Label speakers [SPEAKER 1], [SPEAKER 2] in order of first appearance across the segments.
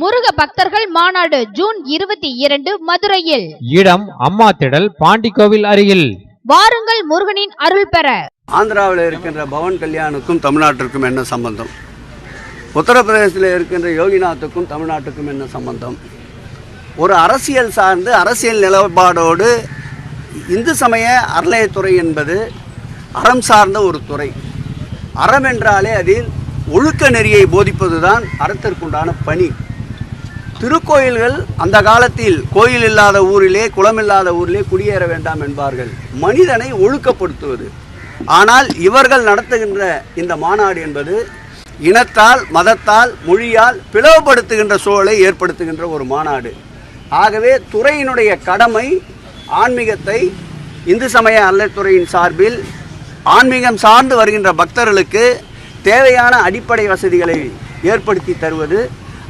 [SPEAKER 1] முருக பக்தர்கள் மாநாடு ஜூன் இருபத்தி இரண்டு மதுரையில்.
[SPEAKER 2] இடம் அம்மா திடல் பாண்டிக்கோவில் அருகில்.
[SPEAKER 1] வாருங்கள் முருகனின் அருள் பெற.
[SPEAKER 3] ஆந்திராவில் இருக்கின்ற பவன் கல்யாணுக்கும் தமிழ்நாட்டிற்கும் என்ன சம்பந்தம்? உத்தரப்பிரதேசத்தில் இருக்கின்ற யோகிநாத்துக்கும் தமிழ்நாட்டுக்கும் என்ன சம்பந்தம்? ஒரு அரசியல் சார்ந்து அரசியல் நிலப்பாடோடு இந்து சமய அறநிலையத்துறை என்பது அறம் சார்ந்த ஒரு துறை. அறம் என்றாலே அதில் ஒழுக்க நெறியை போதிப்பதுதான் அறத்திற்குண்டான பணி. திருக்கோயில்கள் அந்த காலத்தில் கோயில் இல்லாத ஊரிலே குளமில்லாத ஊரிலே குடியேற வேண்டாம் என்பார்கள். மனிதனை ஒழுக்கப்படுத்துவது. ஆனால் இவர்கள் நடத்துகின்ற இந்த மாநாடு என்பது இனத்தால் மதத்தால் மொழியால் பிளவுபடுத்துகின்ற சூழலை ஏற்படுத்துகின்ற ஒரு மாநாடு. ஆகவே துறையினுடைய கடமை ஆன்மீகத்தை இந்து சமய அல்லத்துறையின் சார்பில் ஆன்மீகம் சார்ந்து வருகின்ற பக்தர்களுக்கு தேவையான அடிப்படை வசதிகளை ஏற்படுத்தி தருவது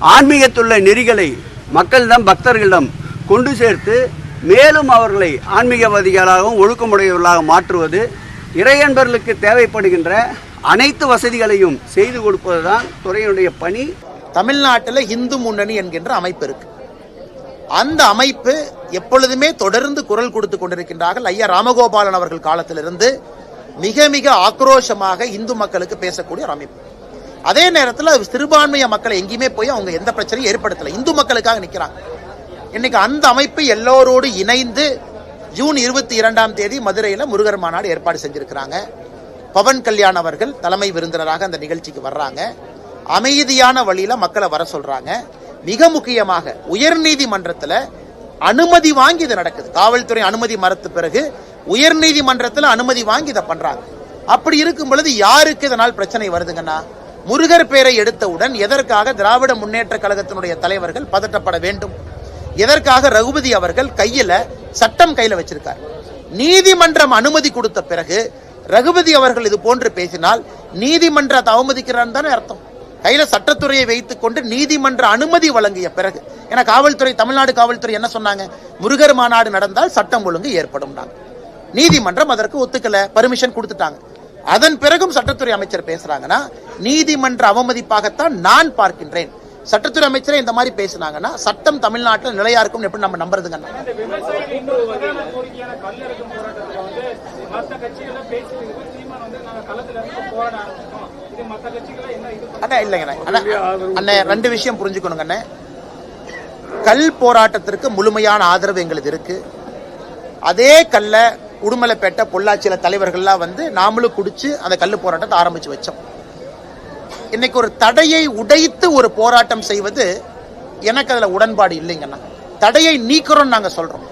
[SPEAKER 3] ஆன்மீகத்துள்ள நெறிகளை மக்களிடம் பக்தர்களிடம் கொண்டு சேர்த்து மேலும் அவர்களை ஆன்மீகவாதிகளாகவும் ஒழுக்கமுடையவர்களாக மாற்றுவது இறையன்பர்களுக்கு தேவைப்படுகின்ற அனைத்து வசதிகளையும் செய்து கொடுப்பதுதான் துறையினுடைய பணி.
[SPEAKER 4] தமிழ்நாட்டில் இந்து முன்னணி என்கின்ற அமைப்பு இருக்கு. அந்த அமைப்பு எப்பொழுதுமே தொடர்ந்து குரல் கொடுத்து கொண்டிருக்கின்றார்கள். ஐயா ராமகோபாலன் அவர்கள் காலத்திலிருந்து மிக மிக ஆக்ரோஷமாக இந்து மக்களுக்கு பேசக்கூடிய ஒரு அமைப்பு. அதே நேரத்தில் அது சிறுபான்மைய மக்களை எங்கேயுமே போய் அவங்க எந்த பிரச்சனையும் ஏற்படுத்தலை. இந்து மக்களுக்காக நிற்கிறாங்க இன்னைக்கு அந்த அமைப்பு எல்லோரோடு இணைந்து ஜூன் இருபத்தி இரண்டாம் தேதி மதுரையில் முருகர் மாநாடு ஏற்பாடு செஞ்சுருக்கிறாங்க. பவன் கல்யாண் அவர்கள் தலைமை விருந்தினராக அந்த நிகழ்ச்சிக்கு வர்றாங்க. அமைதியான வழியில் மக்களை வர சொல்கிறாங்க மிக முக்கியமாக உயர்நீதிமன்றத்தில் அனுமதி வாங்கி இது நடக்குது. காவல்துறை அனுமதி மறுத்த பிறகு உயர்நீதிமன்றத்தில் அனுமதி வாங்கி இதை பண்ணுறாங்க அப்படி இருக்கும் பொழுது யாருக்கு இதனால் பிரச்சனை வருதுங்கன்னா முருகர் பேரை எடுத்தவுடன் எதற்காக திராவிட முன்னேற்ற கழகத்தினுடைய தலைவர்கள் பதட்டப்பட வேண்டும்? எதற்காக ரகுபதி அவர்கள் கையில சட்டம் கையில வச்சிருக்கார்? நீதிமன்றம் அனுமதி கொடுத்த பிறகு ரகுபதி அவர்கள் இது போன்று பேசினால் நீதிமன்றத்தை அவமதிக்கிறான்னு தானே அர்த்தம். கையில சட்டத்துறையை வைத்துக் கொண்டு நீதிமன்ற அனுமதி வழங்கிய பிறகு ஏன்னா காவல்துறை தமிழ்நாடு காவல்துறை என்ன சொன்னாங்க? முருகர் மாநாடு நடந்தால் சட்டம் ஒழுங்கு ஏற்படும். நீதிமன்றம் அதற்கு ஒத்துக்கல பர்மிஷன் கொடுத்துட்டாங்க. அதன் பிறகும் சட்டத்துறை அமைச்சர் பேசுறாங்கன்னா நீதிமன்ற அவமதிப்பாகத்தான் நான் பார்க்கின்றேன். சட்டத்துறை அமைச்சரே இந்த மாதிரி பேசுனாங்கன்னா சட்டம் தமிழ்நாட்டில் நிலையா இருக்கும் எப்படி நம்ம நம்புறதுங்க? அண்ணா இல்லைங்க அண்ணா அண்ணே ரெண்டு விஷயம் புரிஞ்சுக்கணுங்க அண்ணே. கல் போராட்டத்திற்கு முழுமையான ஆதரவு எங்களுக்கு இருக்கு. அதே கல்ல உடுமலைப்பேட்டை பொள்ளாச்சியில் தலைவர்கள்லாம் வந்து நாமளும் குடிச்சு அந்த கல் போராட்டத்தை ஆரம்பிச்சு வச்சோம். இன்னைக்கு ஒரு தடையை உடைத்து ஒரு போராட்டம் செய்வது எனக்கு அதில் உடன்பாடு இல்லைங்கண்ணா. தடையை நீக்கிறோம்னு நாங்கள் சொல்கிறோம்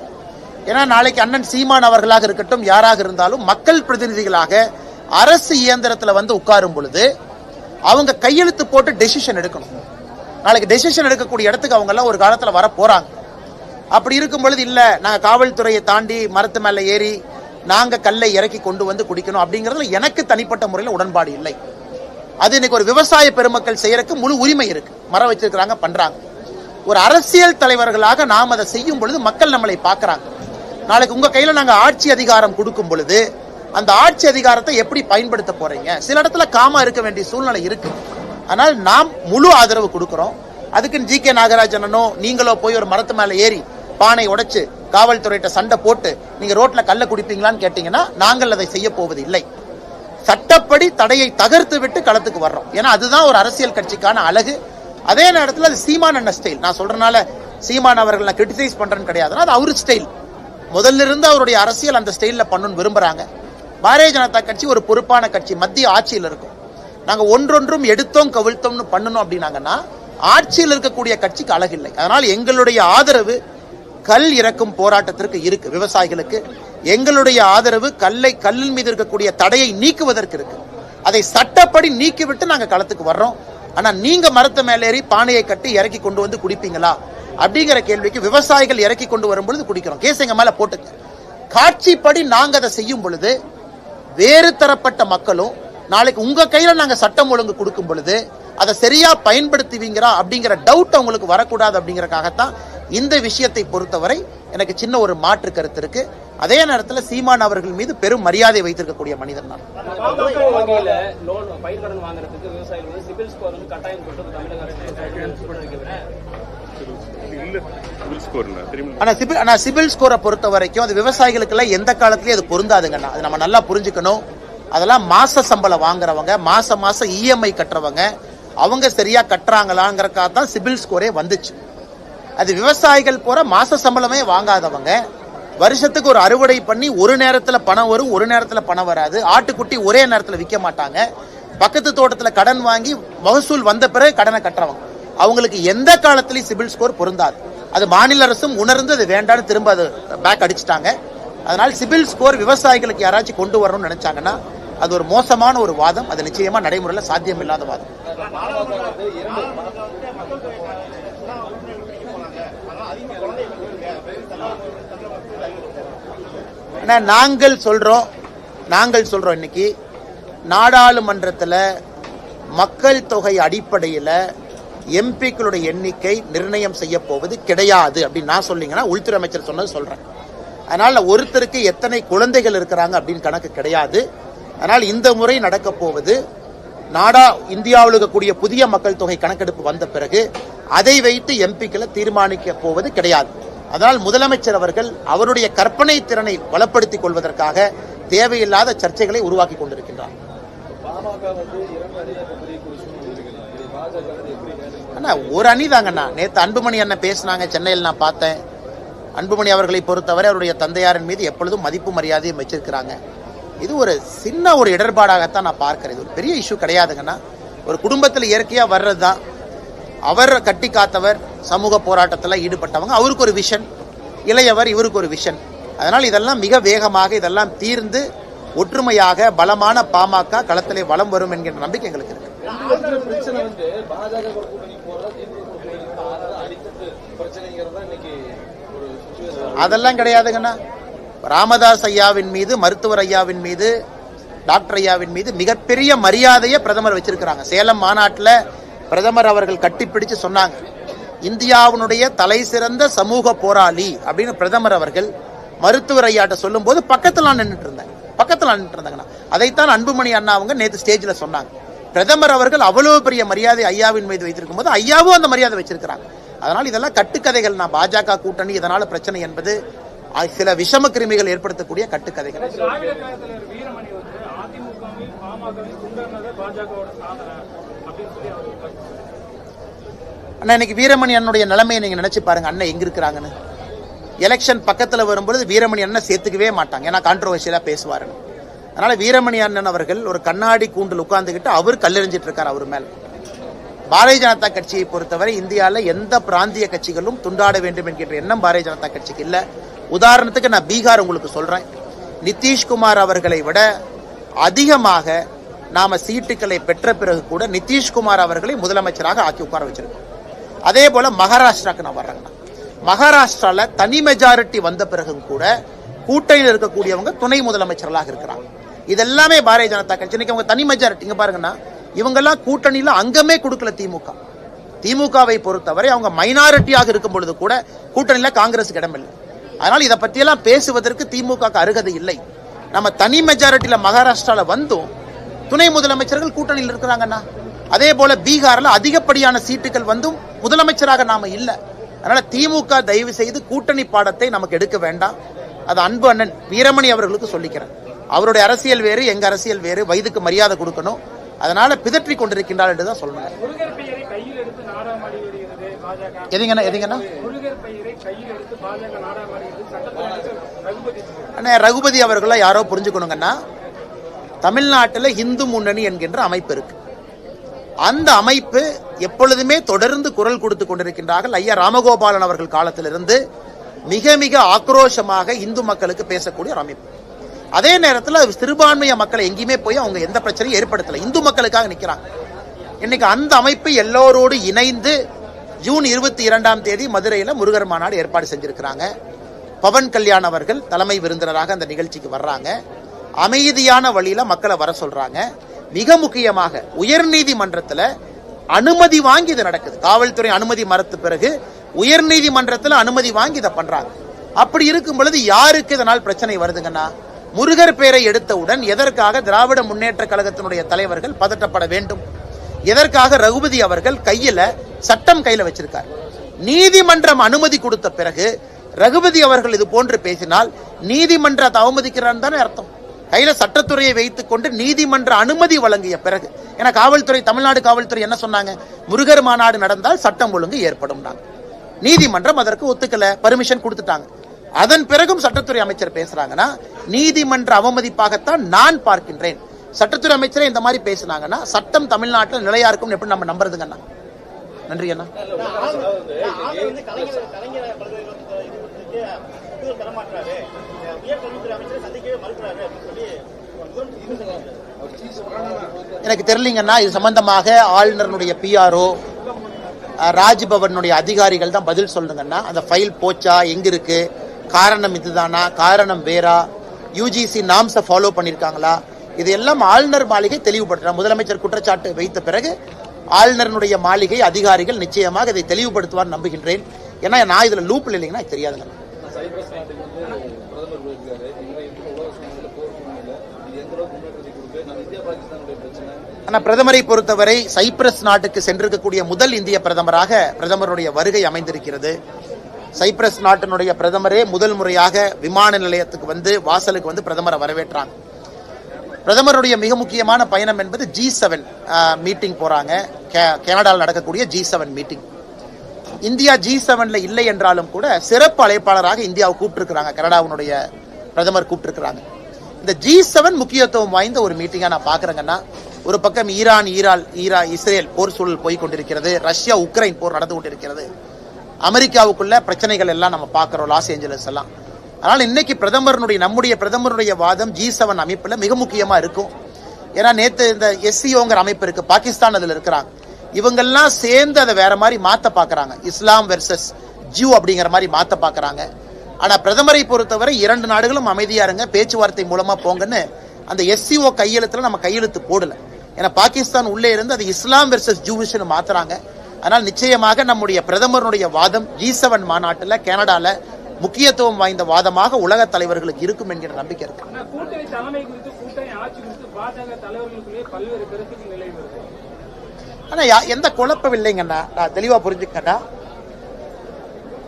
[SPEAKER 4] ஏன்னா நாளைக்கு அண்ணன் சீமான் அவர்களாக இருக்கட்டும் யாராக இருந்தாலும் மக்கள் பிரதிநிதிகளாக அரசு இயந்திரத்தில் வந்து உட்காரும் பொழுது அவங்க கையெழுத்து போட்டு டெசிஷன் எடுக்கணும். நாளைக்கு டெசிஷன் எடுக்கக்கூடிய இடத்துக்கு அவங்கெல்லாம் ஒரு காலத்தில் வர போகிறாங்க அப்படி இருக்கும் பொழுது இல்லை நாங்கள் காவல்துறையை தாண்டி மரத்து மேலே ஏறி நாங்கள் கல்லை இறக்கி கொண்டு வந்து குடிக்கணும் அப்படிங்கறதுல எனக்கு தனிப்பட்ட முறையில் உடன்பாடு இல்லை. அது இன்னைக்கு ஒரு விவசாய பெருமக்கள் செய்யறதுக்கு முழு உரிமை இருக்கு. மரம் வச்சிருக்கிறாங்க பண்றாங்க. ஒரு அரசியல் தலைவர்களாக நாம் அதை செய்யும் பொழுது மக்கள் நம்மளை பார்க்கறாங்க. நாளைக்கு உங்க கையில நாங்கள் ஆட்சி அதிகாரம் கொடுக்கும் பொழுது அந்த ஆட்சி அதிகாரத்தை எப்படி பயன்படுத்த போறீங்க? சில இடத்துல காமா இருக்க வேண்டிய சூழ்நிலை இருக்கு. ஆனால் நாம் முழு ஆதரவு கொடுக்கிறோம். அதுக்குன்னு ஜி கே நாகராஜனோ நீங்களோ போய் ஒரு மரத்து மேல ஏறி பானை உடைச்சு காவல்துறையிட்ட சண்டை போட்டு நீங்க ரோட்ல கல்ல குடிப்பீங்களான்னு கேட்டீங்கன்னா நாங்கள் அதை செய்ய போவது இல்லை சட்டப்படி தடையை தகர்த்து விட்டு களத்துக்கு வர்றோம். ஏன்னா அதுதான் ஒரு அரசியல் கட்சிக்கான அழகு. அதே நேரத்தில் அது சீமான் அண்ண ஸ்டைல் நான் சொல்றதுனால சீமான் அவர்கள் நான் கிரிட்டிசைஸ் பண்றேன்னு கிடையாது அது அவரு ஸ்டைல் முதல்ல இருந்து அவருடைய அரசியல் அந்த ஸ்டைல்ல பண்ணணும்னு விரும்புறாங்க. பாரதிய ஜனதா கட்சி ஒரு பொறுப்பான கட்சி மத்திய ஆட்சியில் இருக்கும். நாங்க ஒன்றொன்றும் எடுத்தோம் கவிழ்த்தோம்னு பண்ணணும் அப்படின்னாங்கன்னா ஆட்சியில் இருக்கக்கூடிய கட்சிக்கு அழகில்லை அதனால் எங்களுடைய ஆதரவு கல் இறக்கும் போராட்டத்திற்கு இருக்கு. விவசாயிகளுக்கு எங்களுடைய ஆதரவு கல்லை கல்லின் மீது இருக்கக்கூடிய தடையை நீக்குவதற்கு இருக்கு. அதை சட்டப்படி நீக்கிவிட்டு நாங்க களத்துக்கு வர்றோம். ஆனா நீங்க மரத்த மேலேறி பானையை கட்டி இறக்கி கொண்டு வந்து குடிப்பீங்களா? அப்படிங்கிற கேள்விக்கு விவசாயிகள் இறக்கி கொண்டு வரும் பொழுது குடிக்கிறோம். கேஸ் எங்க மேல போட்டுங்க காட்சிப்படி நாங்க அதை செய்யும் பொழுது வேறு தரப்பட்ட மக்களும் நாளைக்கு உங்க கையில நாங்க சட்டம் ஒழுங்கு கொடுக்கும் பொழுது அதை சரியா பயன்படுத்துவீங்களா அப்படிங்கிற டவுட் அவங்களுக்கு வரக்கூடாது அப்படிங்கறக்காகத்தான் இந்த விஷயத்தை பொறுத்தவரை எனக்கு சின்ன ஒரு மாற்று கருத்து இருக்கு. அதே நேரத்தில் சீமான் அவர்கள் மீது பெரும் மரியாதை வைத்திருக்கக்கூடிய மனிதன் நான்.
[SPEAKER 5] சிபில்
[SPEAKER 4] ஆனா சிபில் ஸ்கோரை பொறுத்த வரைக்கும் அது விவசாயிகளுக்கெல்லாம் எந்த காலத்திலயும் அது பொருந்தாதுங்கண்ணா அது நம்ம நல்லா புரிஞ்சுக்கணும். அதெல்லாம் மாச சம்பளம் வாங்குறவங்க மாசம் மாசம் இஎம்ஐ கட்டுறவங்க அவங்க சரியா கட்டுறாங்களாங்கிறக்காக தான் சிபில் ஸ்கோரே வந்துச்சு. அது விவசாயிகள் போற மாச சம்பளமே வாங்காதவங்க. வருஷத்துக்கு ஒரு அறுவடை பண்ணி ஒரு நேரத்துல பணம் வரும் ஒரு நேரத்துல பணம் வராது. ஆட்டுக்குட்டி ஒரே நேரத்துல விற்க மாட்டாங்க. பக்கத்து தோட்டத்துல கடன் வாங்கி மகசூல் வந்த பிறகு கடனை கட்டுறவங்க. அவங்களுக்கு எந்த காலத்திலையும் சிபில் ஸ்கோர் பொருந்தாது. அது மாநில அரசும் உணர்ந்து அது வேண்டாம்னு திரும்ப அது பேக் அடிச்சிட்டாங்க. அதனால் சிபில் ஸ்கோர் விவசாயிகளுக்கு யாராச்சும் கொண்டு வரணும்னு நினைச்சாங்கன்னா அது ஒரு மோசமான ஒரு வாதம். அது நிச்சயமா நடைமுறையில் சாத்தியம் இல்லாத வாதம். அண்ணா, நாங்கள் சொல்றோம் நாங்கள் சொல்றோம் இன்னைக்கு நாடாளுமன்றத்தில் மக்கள் தொகை அடிப்படையில் எம்பிக்களுடைய எண்ணிக்கை நிர்ணயம் செய்ய போவது கிடையாது அப்படின்னு நான் சொல்லிங்கன்னா உள்துறை அமைச்சர் சொன்னது சொல்றேன். அதனால் ஒருத்தருக்கு எத்தனை குழந்தைகள் இருக்கிறாங்க அப்படின்னு கணக்கு கிடையாது. அதனால் இந்த முறை நடக்க போவது நாடா இந்தியாவில் இருக்கக்கூடிய புதிய மக்கள் தொகை கணக்கெடுப்பு வந்த பிறகு அதை வைத்து எம்பிக்களை தீர்மானிக்க போவது கிடையாது. அதனால் முதலமைச்சர் அவர்கள் அவருடைய கற்பனை திறனை பலப்படுத்திக் கொள்வதற்காக தேவையில்லாத சர்ச்சைகளை உருவாக்கி கொண்டிருக்கின்றார். அண்ணா ஒரு அணி தாங்கண்ணா. நேற்று அன்புமணி அண்ணன் பேசினாங்க சென்னையில் நான் பார்த்தேன். அன்புமணி அவர்களை பொறுத்தவரை அவருடைய தந்தையாரின் மீது எப்பொழுதும் மதிப்பு மரியாதையும் வச்சிருக்கிறாங்க. இது ஒரு சின்ன ஒரு இடர்பாடாகத்தான் நான் பார்க்கிறேன். இது ஒரு பெரிய இஷ்யூ கிடையாதுங்கண்ணா. ஒரு குடும்பத்தில் இயற்கையாக வர்றது தான் அவர் கட்டி காத்தவர் சமூக போராட்டத்தில் ஈடுபட்டவங்க. அவருக்கு ஒரு விஷன் இளையவர் இவருக்கு ஒரு விஷன் அதனால் இதெல்லாம் மிக வேகமாக இதெல்லாம் தீர்ந்து ஒற்றுமையாக பலமான பாமக களத்திலே வலம் வரும் என்கின்ற நம்பிக்கை எங்களுக்கு இருக்கு. அதெல்லாம் கிடையாதுங்கண்ணா. ராமதாஸ் ஐயாவின் மீது மருத்துவர் ஐயாவின் மீது டாக்டர் ஐயாவின் மீது மிகப்பெரிய மரியாதையை பிரதமர் வச்சிருக்கிறாங்க. சேலம் மாநாட்டில் பிரதமர் அவர்கள் கட்டிப்பிடிச்சு சொன்னாங்க. இந்தியாவினுடைய தலை சிறந்த சமூக போராளி அப்படின்னு பிரதமர் அவர்கள் மருத்துவர் ஐயாட்ட சொல்லும்போது பக்கத்துல நான் நின்றுட்டு இருந்தேன். பக்கத்துல நின்றுட்டு இருந்தாங்கண்ணா. அதைத்தான் அன்புமணி அண்ணா அவங்க நேற்று ஸ்டேஜில் சொன்னாங்க. பிரதமர் அவர்கள் அவ்வளவு பெரிய மரியாதை ஐயாவின் மீது வைத்திருக்கும் போது ஐயாவும் அந்த மரியாதை வச்சிருக்கிறாங்க. அதனால் இதெல்லாம் கட்டுக்கதைகள் நான் பாஜக கூட்டணி இதனால பிரச்சனை என்பது சில விஷம கிருமிகள் ஏற்படுத்தக்கூடிய கட்டுக்கதைகள்.
[SPEAKER 6] திராவிட
[SPEAKER 4] அண்ணா இன்னைக்கு வீரமணி அண்ணனுடைய நிலைமையை நீங்க நினைச்சு பாருங்க அண்ணன் எங்க இருக்கிறாங்கன்னு. எலெக்ஷன் பக்கத்துல வரும்பொழுது வீரமணி அண்ணன் சேர்த்துக்கவே மாட்டாங்க. ஏன்னா கான்ட்ரவர்ஷியலா பேசுவாருன்னு. அதனால வீரமணி அண்ணன் அவர்கள் ஒரு கண்ணாடி கூண்டில் உட்காந்துக்கிட்டு அவர் கல்லெறிஞ்சிட்டு இருக்காரு அவர் மேல. பாரதிய ஜனதா கட்சியை பொறுத்தவரை இந்தியாவில் எந்த பிராந்திய கட்சிகளும் துண்டாட வேண்டும் என்கின்ற எண்ணம் பாரதிய ஜனதா கட்சிக்கு இல்லை. உதாரணத்துக்கு நான் பீகார் உங்களுக்கு சொல்றேன். நிதிஷ்குமார் அவர்களை விட அதிகமாக நாம சீட்டுகளை பெற்ற பிறகு கூட நிதிஷ்குமார் அவர்களை முதலமைச்சராக ஆக்கி உட்கார வச்சிருக்கோம். அதே போல மகாராஷ்டிராவுக்கு நான் வர்றேங்கண்ணா மகாராஷ்டிரால தனி மெஜாரிட்டி வந்த பிறகும் கூட கூட்டணியில் இருக்கக்கூடியவங்க துணை முதலமைச்சர்களாக இருக்கிறாங்க. இதெல்லாமே பாரதிய ஜனதா கட்சி. இன்னைக்கு அவங்க தனி மெஜாரிட்டி இங்க பாருங்கன்னா இவங்கெல்லாம் கூட்டணியில் அங்கமே கொடுக்கல திமுக. திமுகவை பொறுத்தவரை அவங்க மைனாரிட்டியாக இருக்கும் பொழுது கூட கூட்டணியில் காங்கிரஸுக்கு இடமில்லை அதனால் இதை பற்றியெல்லாம் பேசுவதற்கு திமுக அருகதை இல்லை. நம்ம தனி மெஜாரிட்டியில் மகாராஷ்டிராவில் வந்தும் துணை முதலமைச்சர்கள் கூட்டணியில் இருக்கிறாங்கண்ணா. அதே போல பீகாரில் அதிகப்படியான சீட்டுகள் வந்தும் முதலமைச்சராக நாம இல்ல. அதனால திமுக தயவு செய்து கூட்டணி பாடத்தை நமக்கு எடுக்க வேண்டாம். அது அன்பு அண்ணன் வீரமணி அவர்களுக்கு சொல்லிக்கிறேன். அவருடைய அரசியல் வேறு எங்க அரசியல் வேறு வயதுக்கு மரியாதை கொடுக்கணும். அதனால பிதற்றி கொண்டிருக்கின்றார்
[SPEAKER 6] நாடாமாடி வருகிறது பாஜக.
[SPEAKER 4] எதுங்கண்ணா எதுங்கண்ணா? அண்ணே ரகுபதி அவர்களை யாரோ புரிஞ்சுக்கணுங்கன்னா தமிழ்நாட்டில் இந்து முன்னணி என்கின்ற அமைப்பு இருக்கு. அந்த அமைப்பு எப்பொழுதுமே தொடர்ந்து குரல் கொடுத்து கொண்டிருக்கின்றார்கள். ஐயா ராமகோபாலன் அவர்கள் காலத்திலிருந்து மிக மிக ஆக்ரோஷமாக இந்து மக்களுக்கு பேசக்கூடிய ஒரு அமைப்பு. அதே நேரத்தில் அது சிறுபான்மைய மக்களை எங்கேயுமே போய் அவங்க எந்த பிரச்சனையும் ஏற்படுத்தலை. இந்து மக்களுக்காக நிற்கிறாங்க இன்னைக்கு அந்த அமைப்பு எல்லோரோடு இணைந்து ஜூன் இருபத்தி இரண்டாம் தேதி மதுரையில் முருகர் மாநாடு ஏற்பாடு செஞ்சிருக்கிறாங்க. பவன் கல்யாண் அவர்கள் தலைமை விருந்தினராக அந்த நிகழ்ச்சிக்கு வர்றாங்க. அமைதியான வழியில் மக்களை வர சொல்கிறாங்க மிக முக்கியமாக உயர்நீதிமன்றத்தில் அனுமதி வாங்கி இது நடக்குது. காவல்துறை அனுமதி மறுத்த பிறகு உயர்நீதிமன்றத்தில் அனுமதி வாங்கி இதை பண்றாங்க. அப்படி இருக்கும் பொழுது யாருக்கு இதனால் பிரச்சனை வருதுங்கன்னா முருகர் பேரை எடுத்தவுடன் எதற்காக திராவிட முன்னேற்ற கழகத்தினுடைய தலைவர்கள் பதட்டப்பட வேண்டும்? எதற்காக ரகுபதி அவர்கள் கையில சட்டம் கையில வச்சிருக்கார்? நீதிமன்றம் அனுமதி கொடுத்த பிறகு ரகுபதி அவர்கள் இது போன்று பேசினால் நீதிமன்றத்தை அவமதிக்கிறான்னு தானே அர்த்தம். கையில் சட்டத்துறையை வைத்துக்கொண்டு நீதிமன்ற அனுமதி வழங்கிய பிறகு ஏன்னா காவல்துறை தமிழ்நாடு காவல்துறை என்ன சொன்னாங்க? முருகர் மாநாடு நடந்தால் சட்டம் ஒழுங்கு ஏற்படும் நீதிமன்றம் அதற்கு ஒத்துக்கல பர்மிஷன் கொடுத்துட்டாங்க. அதன் பிறகும் சட்டத்துறை அமைச்சர் பேசுறாங்கன்னா நீதிமன்ற அவமதிப்பாகத்தான் நான் பார்க்கின்றேன். சட்டத்துறை அமைச்சரே இந்த மாதிரி பேசுனாங்கன்னா சட்டம் தமிழ்நாட்டில் நிலையா இருக்கும் எப்படி நம்ம நம்புறதுங்கண்ணா நன்றி அண்ணா. எனக்கு தெரியலீங்கன்னா இது சம்பந்தமாக ஆளுநருடைய பிஆர்ஓ ராஜ்பவனுடைய அதிகாரிகள் தான் பதில் சொல்லுங்கன்னா அந்த ஃபைல் போச்சா எங்க இருக்கு காரணம் இதுதானா காரணம் வேறா யூஜிசி நாம்ஸை ஃபாலோ பண்ணியிருக்காங்களா இதையெல்லாம் ஆளுநர் மாளிகை தெளிவுபடுத்துறாங்க முதலமைச்சர் குற்றச்சாட்டு வைத்த பிறகு ஆளுநருடைய மாளிகை அதிகாரிகள் நிச்சயமாக இதை தெளிவுபடுத்துவார் நம்புகின்றேன். ஏன்னா நான் இதுல லூப்பில் இல்லைங்கன்னா தெரியாதுங்க. ஆனா பிரதமரை பொறுத்தவரை சைப்ரஸ் நாட்டுக்கு சென்றிருக்கக்கூடிய முதல் இந்திய பிரதமராக பிரதமருடைய வருகை அமைந்திருக்கிறது. சைப்ரஸ் நாட்டினுடைய பிரதமரே முதல் முறையாக விமான நிலையத்துக்கு வந்து வாசலுக்கு வந்து பிரதமரை வரவேற்றாங்க பிரதமருடைய மிக முக்கியமான பயணம் என்பது ஜி செவன் மீட்டிங் போறாங்க. கே- கனடாவில் நடக்கக்கூடிய G seven meeting India G செவன்ல இல்லை என்றாலும் கூட சிறப்பு அழைப்பாளராக இந்தியாவை கூப்பிட்டுருக்கிறாங்க. கனடாவினுடைய பிரதமர் கூப்பிட்டுருக்குறாங்க. இந்த ஜி செவன் முக்கியத்துவம் வாய்ந்த ஒரு மீட்டிங்காக நான் பார்க்குறேங்கன்னா ஒரு பக்கம் ஈரான் ஈரால் ஈரா இஸ்ரேல் போர் சூழல் போய் கொண்டிருக்கிறது. ரஷ்யா உக்ரைன் போர் நடந்து கொண்டிருக்கிறது. அமெரிக்காவுக்குள்ள பிரச்சனைகள் எல்லாம் நம்ம பார்க்குறோம் லாஸ் ஏஞ்சலஸ் எல்லாம். அதனால் இன்னைக்கு பிரதமருடைய நம்முடைய பிரதமருடைய வாதம் ஜி செவன் அமைப்பில் மிக முக்கியமாக இருக்கும். ஏன்னா நேற்று இந்த எஸ்சிஓங்கிற அமைப்பு இருக்கு பாகிஸ்தான் அதில் இருக்கிறாங்க. இவங்கெல்லாம் சேர்ந்து அதை வேற மாதிரி மாற்ற பார்க்குறாங்க. இஸ்லாம் வெர்சஸ் ஜூ அப்படிங்கிற மாதிரி மாற்ற பார்க்குறாங்க. ஆனால் பிரதமரை பொறுத்தவரை இரண்டு நாடுகளும் அமைதியாருங்க பேச்சுவார்த்தை மூலமாக போங்கன்னு அந்த எஸ்சிஓ கையெழுத்தில் நம்ம கையெழுத்து போடலை. ஏன்னா பாகிஸ்தான் உள்ளே இருந்து அது இஸ்லாம் வெர்சஸ் ஜூவிஷ்னு மாத்துறாங்க. அதனால் நிச்சயமாக நம்முடைய பிரதமருடைய வாதம் ஜி செவன் மாநாட்டில் கனடால முக்கியத்துவம் வாய்ந்த வாதமாக உலக தலைவர்களுக்கு இருக்கும் என்கிற நம்பிக்கை இருக்கு.
[SPEAKER 6] ஆனா
[SPEAKER 4] எந்த குழப்பம் இல்லைங்கண்ணா நான் தெளிவா புரிஞ்சுக்கண்ணா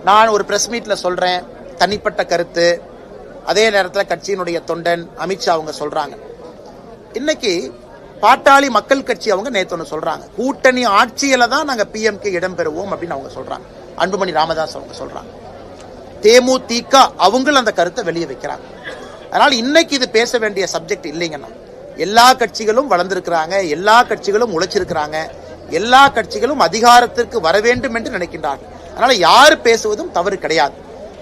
[SPEAKER 4] நான் ஒரு பிரஸ் மீட்ல சொல்றேன். தனிப்பட்ட கருத்து. அதே நேரத்தில் கட்சியினுடைய தொண்டன் அமித்ஷா அவங்க சொல்றாங்க. இன்னைக்கு பாட்டாளி மக்கள் கட்சி அவங்க நேற்று ஒன்று சொல்கிறாங்க கூட்டணி ஆட்சியில் தான் நாங்கள் பிஎம்கே இடம் பெறுவோம் அப்படின்னு அவங்க சொல்கிறாங்க அன்புமணி ராமதாஸ் அவங்க சொல்கிறாங்க தேமுதிக அவங்களும் அந்த கருத்தை வெளியே வைக்கிறாங்க. அதனால் இன்னைக்கு இது பேச வேண்டிய சப்ஜெக்ட் இல்லைங்கன்னா எல்லா கட்சிகளும் வளர்ந்துருக்கிறாங்க எல்லா கட்சிகளும் உழைச்சிருக்கிறாங்க எல்லா கட்சிகளும் அதிகாரத்திற்கு வர வேண்டும் என்று நினைக்கின்றார்கள் அதனால் யார் பேசுவதும் தவறு கிடையாது.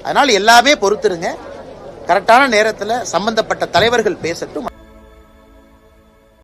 [SPEAKER 4] அதனால் எல்லாமே பொறுத்துருங்க. கரெக்டான நேரத்தில் சம்பந்தப்பட்ட தலைவர்கள் பேசட்டும்.